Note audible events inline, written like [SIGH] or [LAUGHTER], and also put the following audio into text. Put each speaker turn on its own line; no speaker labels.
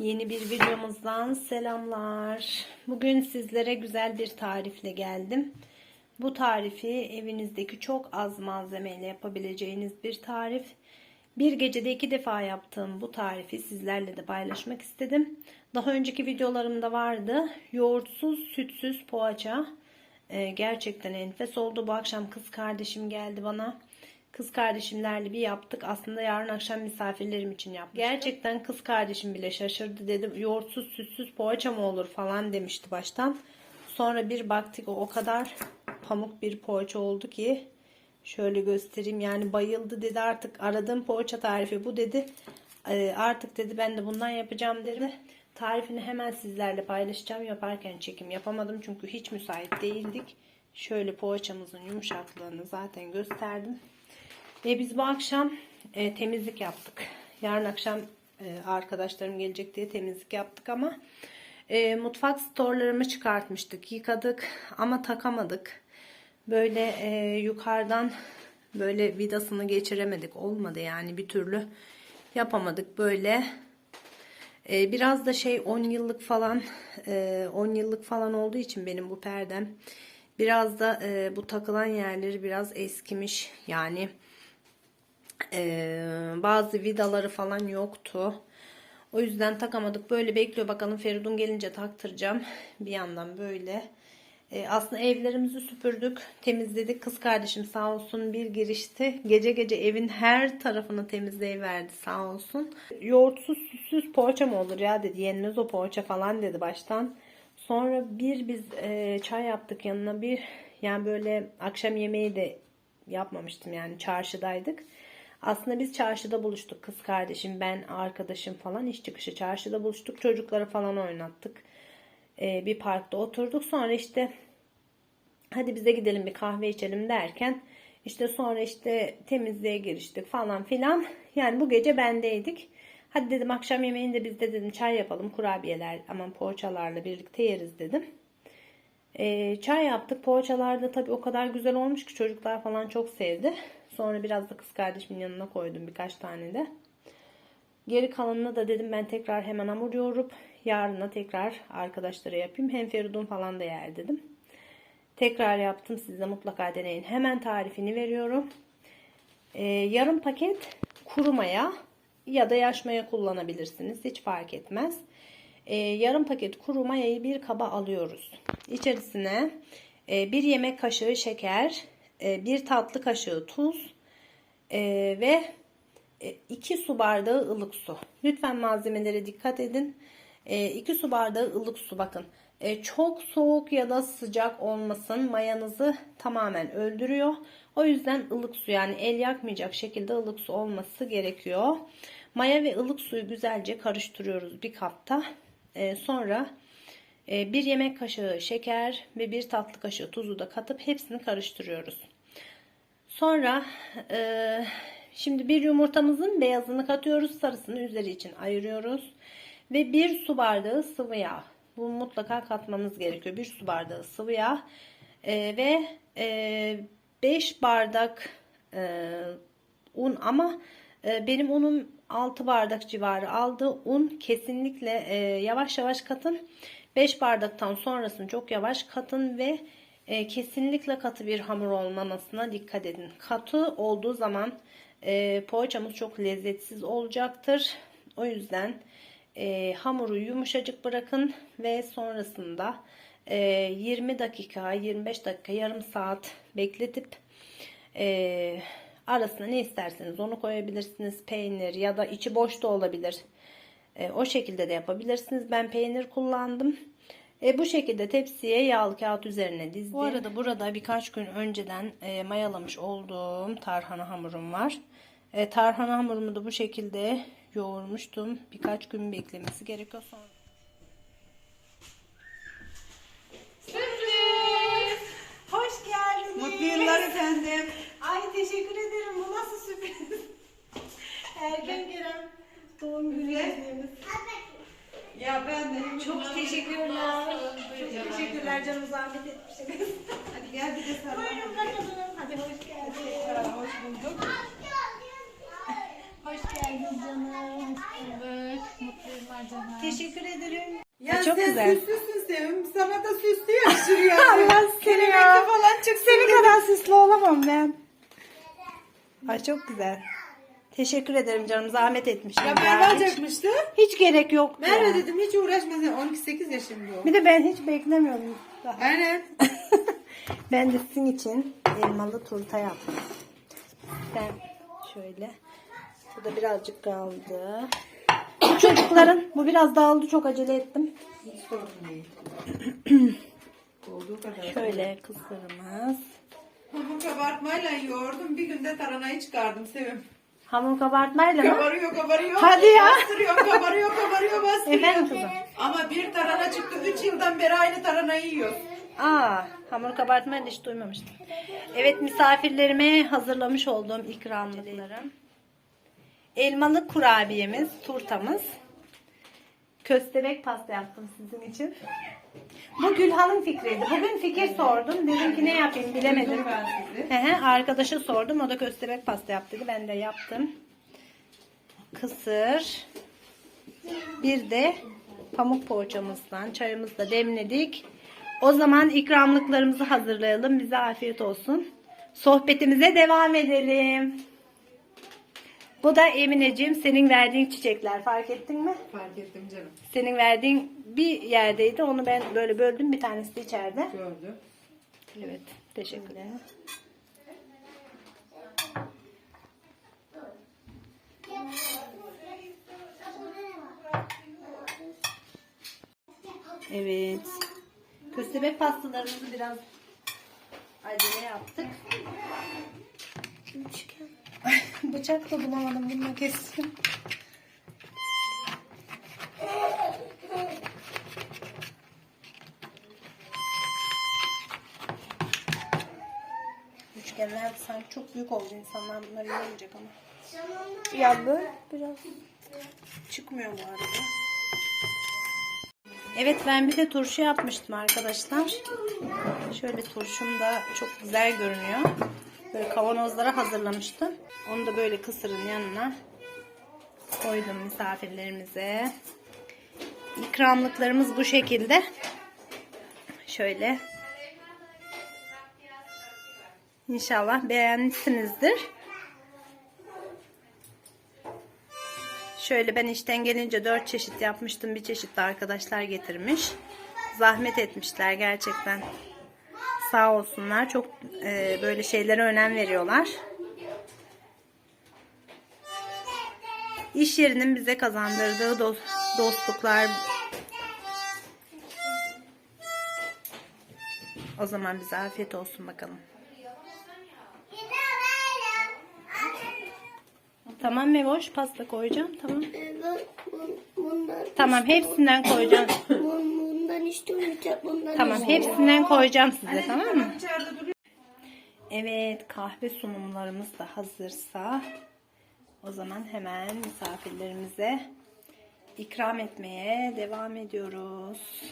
Yeni bir videomuzdan selamlar. Bugün sizlere güzel bir tarifle geldim. Bu tarifi evinizdeki çok az malzemeyle yapabileceğiniz bir tarif. Bir gecede iki defa yaptığım bu tarifi sizlerle de paylaşmak istedim. Daha önceki videolarımda vardı. Yoğurtsuz, sütsüz poğaça. Ee, gerçekten enfes oldu. Bu akşam kız kardeşim geldi bana. Kız kardeşimlerle bir yaptık. Aslında yarın akşam misafirlerim için yapmıştım. Gerçekten kız kardeşim bile şaşırdı. Dedim yoğurtsuz sütsüz poğaça mı olur falan demişti baştan. Sonra bir baktık o kadar pamuk bir poğaça oldu ki şöyle göstereyim. Yani bayıldı dedi artık aradığım poğaça tarifi bu dedi. Ee, artık dedi ben de bundan yapacağım dedi. Tarifini hemen sizlerle paylaşacağım. Yaparken çekim yapamadım çünkü hiç müsait değildik. Şöyle poğaçamızın yumuşaklığını zaten gösterdim. Ve biz bu akşam e, temizlik yaptık. Yarın akşam e, arkadaşlarım gelecek diye temizlik yaptık ama e, mutfak storlarımı çıkartmıştık. Yıkadık ama takamadık. Böyle e, yukarıdan böyle vidasını geçiremedik. Olmadı yani bir türlü yapamadık. Böyle e, biraz da şey 10 yıllık falan e, 10 yıllık falan olduğu için benim bu perdem biraz da e, bu takılan yerleri biraz eskimiş. Yani ee, bazı vidaları falan yoktu. O yüzden takamadık. Böyle bekliyor. Bakalım Feridun gelince taktıracağım. [LAUGHS] Bir yandan böyle. Ee, aslında evlerimizi süpürdük. Temizledik. Kız kardeşim sağ olsun bir girişti. Gece gece evin her tarafını temizleyiverdi sağ olsun. Yoğurtsuz sütsüz poğaça mı olur ya dedi. Yenmez o poğaça falan dedi baştan. Sonra bir biz e, çay yaptık yanına bir. Yani böyle akşam yemeği de yapmamıştım yani çarşıdaydık. Aslında biz çarşıda buluştuk. Kız kardeşim, ben, arkadaşım falan iş çıkışı çarşıda buluştuk. Çocukları falan oynattık. Ee, bir parkta oturduk. Sonra işte hadi bize gidelim bir kahve içelim derken işte sonra işte temizliğe giriştik falan filan. [LAUGHS] Yani bu gece bendeydik. Hadi dedim akşam yemeğinde biz de dedim çay yapalım. Kurabiyeler aman poğaçalarla birlikte yeriz dedim. Ee, çay yaptık. Poğaçalar da tabii o kadar güzel olmuş ki çocuklar falan çok sevdi. Sonra biraz da kız kardeşimin yanına koydum birkaç tane de. Geri kalanını da dedim ben tekrar hemen hamur yoğurup yarına tekrar arkadaşlara yapayım. Hem Feridun falan da yer dedim. Tekrar yaptım. Siz de mutlaka deneyin. Hemen tarifini veriyorum. Ee, yarım paket kuru maya ya da yaş maya kullanabilirsiniz. Hiç fark etmez. Ee, yarım paket kuru mayayı bir kaba alıyoruz. İçerisine e, bir yemek kaşığı şeker, e, bir tatlı kaşığı tuz e, ve 2 su bardağı ılık su. Lütfen malzemelere dikkat edin. 2 su bardağı ılık su bakın. Çok soğuk ya da sıcak olmasın. Mayanızı tamamen öldürüyor. O yüzden ılık su yani el yakmayacak şekilde ılık su olması gerekiyor. Maya ve ılık suyu güzelce karıştırıyoruz bir kapta. Sonra bir yemek kaşığı şeker ve bir tatlı kaşığı tuzu da katıp hepsini karıştırıyoruz. Sonra e, şimdi bir yumurtamızın beyazını katıyoruz. Sarısını üzeri için ayırıyoruz. Ve bir su bardağı sıvı yağ. Bu mutlaka katmanız gerekiyor. Bir su bardağı sıvı yağ. E, ve 5 e, bardak e, un ama e, benim unum 6 bardak civarı aldı. Un kesinlikle e, yavaş yavaş katın. 5 bardaktan sonrasını çok yavaş katın ve e, kesinlikle katı bir hamur olmamasına dikkat edin. Katı olduğu zaman e, poğaçamız çok lezzetsiz olacaktır. O yüzden e, hamuru yumuşacık bırakın ve sonrasında e, 20 dakika 25 dakika yarım saat bekletip e, arasına ne isterseniz onu koyabilirsiniz. Peynir ya da içi boş da olabilir. E, o şekilde de yapabilirsiniz. Ben peynir kullandım. E, bu şekilde tepsiye yağlı kağıt üzerine dizdim. Bu arada burada birkaç gün önceden e, mayalamış olduğum tarhana hamurum var. E, tarhana hamurumu da bu şekilde yoğurmuştum. Birkaç gün beklemesi gerekiyor sonra.
Sürpriz! Hoş geldiniz.
Mutlu yıllar efendim.
Ay teşekkür ederim. Bu nasıl sürpriz? Erken gelen doğum günü hediyemiz.
Ya ben de
Çok teşekkürler. Teşekkürler canım zahmet etmişsiniz. [LAUGHS]
Hadi gel bir de sarılalım.
Buyurun bakalım. Hadi hoş geldiniz.
Hoş bulduk.
Hoş geldiniz canım. Hoş bulduk. Mutlu yıllar Teşekkür ederim.
Ya
çok
sen
güzel.
süslüsün Sevim. Sana da süslü yakışır
Allah [LAUGHS] seni ya.
falan çok
Seni kadar süslü olamam ben. Ay çok güzel. Teşekkür ederim canım. Zahmet etmişim.
Ya
ya.
Merve
hiç,
alacakmıştı.
hiç gerek yok.
Merve dedim hiç uğraşmasın. 12-8 yaşında o.
Bir de ben hiç beklemiyordum. Daha.
Aynen. [LAUGHS]
ben de sizin için elmalı turta yaptım. Ben şöyle. Bu da birazcık kaldı. Bu çocukların bu biraz dağıldı çok acele ettim.
Hiç sorun değil. [CLEARS THROAT] Olduğu kadar.
Şöyle kısırımız.
Hamur kabartmayla yoğurdum. Bir günde taranayı çıkardım Sevim.
Hamur kabartmayla mı?
Kabarıyor kabarıyor.
Hadi ya.
Bastırıyor kabarıyor kabarıyor bastırıyor.
Efendim kızım.
Ama bir tarhana çıktı. 3 yıldan beri aynı tarhanayı yiyor.
Aa, hamur kabartmayı da hiç duymamıştım. Evet misafirlerime hazırlamış olduğum ikramlıklarım. Elmalı kurabiyemiz, turtamız. Köstebek pasta yaptım sizin için. Bu Gülhan'ın fikriydi. Bugün fikir sordum. Dedim ki ne yapayım bilemedim. Hı, Arkadaşa sordum. O da köstebek pasta yap dedi. Ben de yaptım. Kısır. Bir de pamuk poğaçamızdan çayımızı da demledik. O zaman ikramlıklarımızı hazırlayalım. Bize afiyet olsun. Sohbetimize devam edelim. Bu da Emineciğim senin verdiğin çiçekler fark ettin mi?
Fark ettim canım.
Senin verdiğin bir yerdeydi. Onu ben böyle böldüm. Bir tanesi de içeride.
Gördüm.
Evet. Teşekkürler. Evet. Köstebek pastalarımızı biraz acele yaptık. Bıçak da bulamadım. Bununla kestim. Üçgenler sanki çok büyük oldu. İnsanlar bunları yiyemeyecek ama. Ya biraz çıkmıyor bu arada. Evet ben bir de turşu yapmıştım arkadaşlar. Şöyle turşum da çok güzel görünüyor. Böyle kavanozlara hazırlamıştım. Onu da böyle kısırın yanına koydum misafirlerimize. İkramlıklarımız bu şekilde. Şöyle. İnşallah beğenmişsinizdir. Şöyle ben işten gelince dört çeşit yapmıştım. Bir çeşit de arkadaşlar getirmiş. Zahmet etmişler gerçekten. Sağ olsunlar. Çok e, böyle şeylere önem veriyorlar. İş yerinin bize kazandırdığı dost- dostluklar. O zaman bize afiyet olsun bakalım. Tamam Mevoş pasta koyacağım tamam. Tamam hepsinden koyacağım.
Bun- bundan istemeyecek, bundan
Tamam hepsinden koyacağım size tamam mı? Evet kahve sunumlarımız da hazırsa o zaman hemen misafirlerimize ikram etmeye devam ediyoruz.